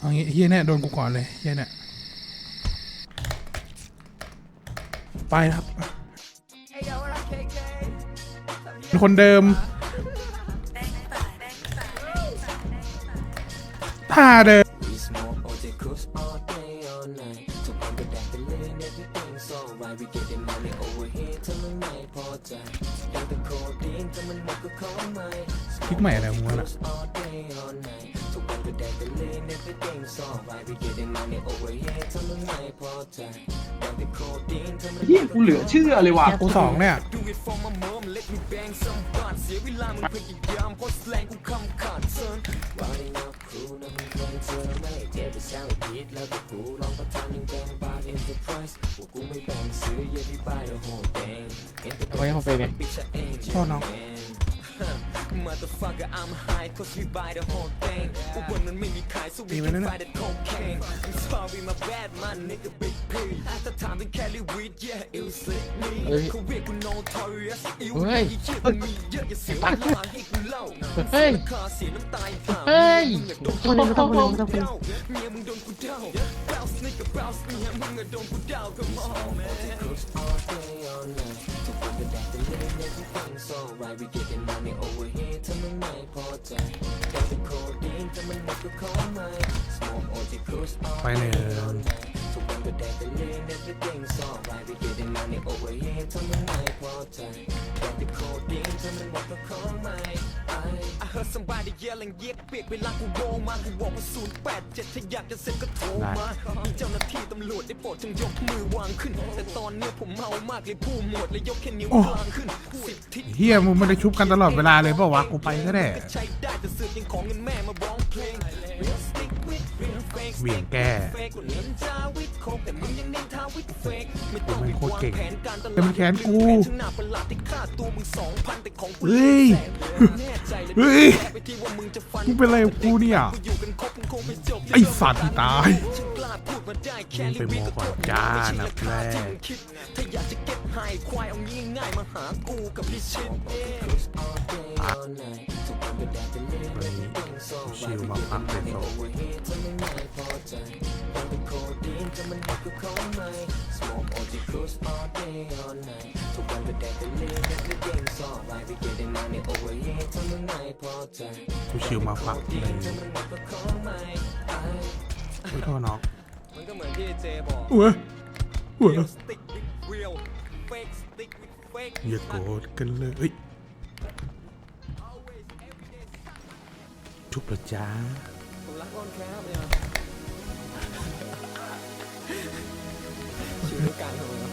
เอางี้เฮียเนี่ยโดนกูก่อนเลยเฮียเนี่ยไปครับเป็นคนเดิมท่าเดิมคนก็แดไปเลย and everything's alright. We getting money over here ทำไมไม่พอใจตั้งแต่โคดีนจะมันหมดก็ขอใหม่คลิกใหม่อะไรมึงวะน่ะ Kush all day, all night. ทุกคนก็แดกไปเลย and everything's alright. We getting money over here ทำไมไม่พอใจตั้งแต่โคดีนจะมันเฮียกูเหลือเชื่อเลยว่ะกูสองเนี่ย Do it for my mom let me bang some bars เสียเวลามึงพยายามเพราะแสลงกูคำขาดเซิน Running up crew นะมึงเคยเจอไหมเจ็บไปแซวพีดแล้วก็กูลองประทานยังแบงบาร์ Enterprise พวกกูไม่แบ่งซื้อ yeah we buy the whole thing เอาไว้ของเฟรมเนี่ย Bitch I ain't พ่อน้อง Motherfucker I'm high cause we buy the whole thing พวกวันมันไม่มีขาย so we มีไหม can นั่นน่ะ buy the cocaine I'm sorry my bad my nigga big P ถ้าถามถึงแคลิวีด yeah it was slick me เฮ้ย เขาเรียกกู notorious อิว เฮ้ย ไอ้เหี้ยมันมีเยอะอย่าเสียเวลาให้กูเล่า เฮ้ย คาเสียน้ำตาผ่า เฮ้ย มึงอะโดนกู เดาเมียมึงโดนกูเดา bounce nigga bounce เมียมึงอะโดนกูเดา come on man all day all night ทุกคนก็แดกไปเลย everything's alright we getting money over here ถ้ามึงไม่พอใจแดกเป็นโคดีนถ้ามันหมดก็ขอใหม่ smoke OG Kush all ไปเลย day all night ทุกคนก็แดกไปเลย everything's alright we getting money over here ถ้ามึงไม่พอใจแดกเป็นโคดีนถ้ามันหมดก็ขอใหม่ I I heard somebody yelling เรียกเปียกเวลากูโวมากูบอกว่า0 8 7ถ้าอยากจะเสร็จก็โทรมาเจ้าหน้าที่ตำรวจได้โปรดจงยกมือวางขึ้น แต่ตอนเนี้ยผมเมามากเลยผู้หมวดเลยยกแค่นิ้วกลางขึ้นสิบทิศเฮียมึงไม่ได้ชุบกันตลอดเวลาเลยเปล่าวะกูไปก็ได้ก็ใช้ได้แต่เสือกยังของเงินแม่มาร้องเพลง Real stick with real fake เหวี่ยงแก้ fake กูเน้นจาวิดโคกแต่มึงยังเน้นทาวิด fake ไม่ต้องโอ้ยไปโคตรวางเก่งแผนการตลาดแต่มันแขนกูถึงหน้าประหลาดที่ค่าตัวมึงสองพันแต่ของกูเฮ้ยแน่ใจเลยเฮ้ยไปที่ว่ามึงจะฟันมึงเป็นอะไรกับกูเนี่ยกูอยู่กันครบมึงคงไม่จบไอ้สัตว์ที่ตายฉันกล้าพูดมาได้แค่มึงไปโม้ก่อนจ้านับแรกคิดถ้าอยากจะเก็บไฮควายเอางี้ง่ายๆมาหากูกับพี่ชิดเองชิวมาพักเป็นโซกูชิวมาฟักเลยไม่โทษน้องมันก็เหมือนที่เจบอกเว้ยเว้ย Real stick with real fake stick with fake อย่าโกรธกันเลยเฮ้ยทุกประจ้าผมรักอ้อนแคบเนี่ย การทำงาน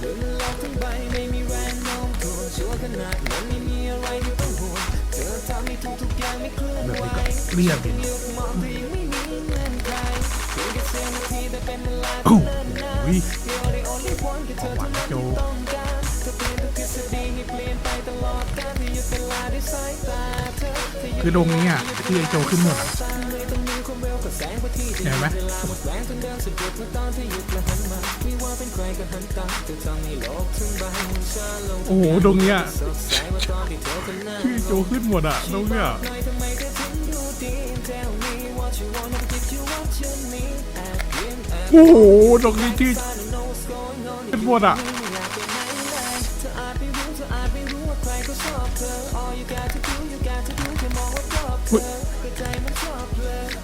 เดินโลกทั้งใบไม่มีแรงโน้มถ่วงชั่วขนาดนั้นไม่มีอะไรที่ต้องห่วงเธอทำให้ทุกทุกๆอย่างไม่เคลื่อนไหวนี้ก็เรียบดิเลือกมองเธอยังไม่มีเงื่อนไขเพียงแค่เสี้ยวนาทีแต่เป็นเวลาโอ้ที่โหเนิ่นนานวิ You're the only one แค่เธอเท่านั้นที่ต้องการเธอเปลี่ยนทุกทฤษฎีให้เปลี่ยนไปตลอดการที่หยุดเวลาด้วยสายตาเธอเธอหยุด คือตรงนี้อะที่ไอโจขึ้นหมดอะ เห็นไหมโอ้โหตรงเนี้ยชื่อโจขึ้นหมดอะตรงเนี้ยโอ้โหตรงนี้ที่ขึ้นหมดอะไม่อยากเป็นไหนเลยเธออาจไม่รู้เธออาจไม่รู้ว่าใครก็ชอบเธอ All you got to do you got to do แค่มองว่า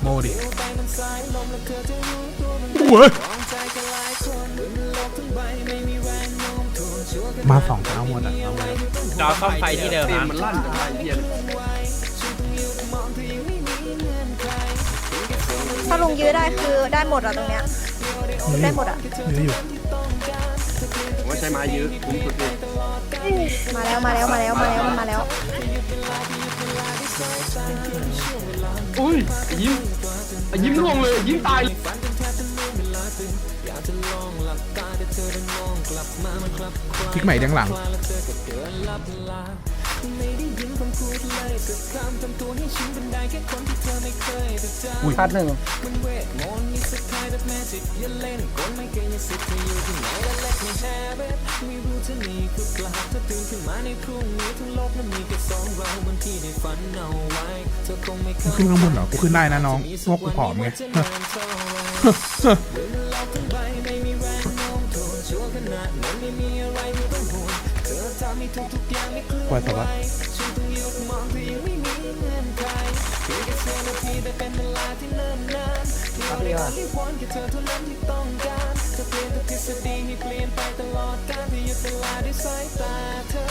โมดิเดี๋ยวไปมันสายลมแล้วเธอจะรู้ตัวมันเว้ยมองใจกันหลายคนบนโลกทั้งใบไม่มีแรงโน้มถ่วงชั่วขณะมาสองเท้าหมดอะเอาไว้จอซ่อมไฟที่เดิมเสียงนะมันลั่นจังไรเฮียถ้าลุงยื้อได้คือได้หมดอะตรงเนี้ยได้หมดอะเดี๋ยวอยู่ผมว่าใช้ไม้ยื้อคุ้มสุดเลยมาแล้วมาแล้วมาแล้วมาแล้วมันมาแล้ว อุ้ยไอ้ยิ้มไอ้ยิ้มร่วงเลยไอ้ยิ้มตายเลยพลิกใหม่ดังหลังไม่ได้ยินคำพูดเลยสักคำทำตัวให้ฉันเป็นได้แค่คนที่เธอไม่เคยจะจำคัดหนึ่ง แบบแมจิกอย่าเล่นกลไม่เก่งอย่าสิทธิ์เธออยู่ที่ไหนและ let me have it ไม่รู้จะหนีก็กลับถ้าตื่นขึ้นมาในพรุ่งนี้ทั้งโลกนั้นมีแค่สองเราบางที่ได้ฝันเอาไว้เธอคงไม่เข้าขึ้นข้างบนเหรอกูขึ้นได้นะน้องพวกกูผอมไงเราทั้งใบไม่มีแรงโน้มถ่วงชั่วขนาดนั้นไม่มีอะไรไม่ต้องห่วงเธอทำให้ทุกๆอย่างไม่เคลื่อนปล่อยต่อไหววะฉันต้องหยุดมองเธอยังไม่มีเงื่อนไขเพียงแค่เสี้ยวนาทีแต่เป็นเวลาที่ ด้การที่วันแค่เธอเท่านั้นที่ต้องการจะเปลี่ยนทุกทฤษฎีให้เปลี่ยนไปตลอดกาลที่หยุดเวลาด้วยสายตาเธอ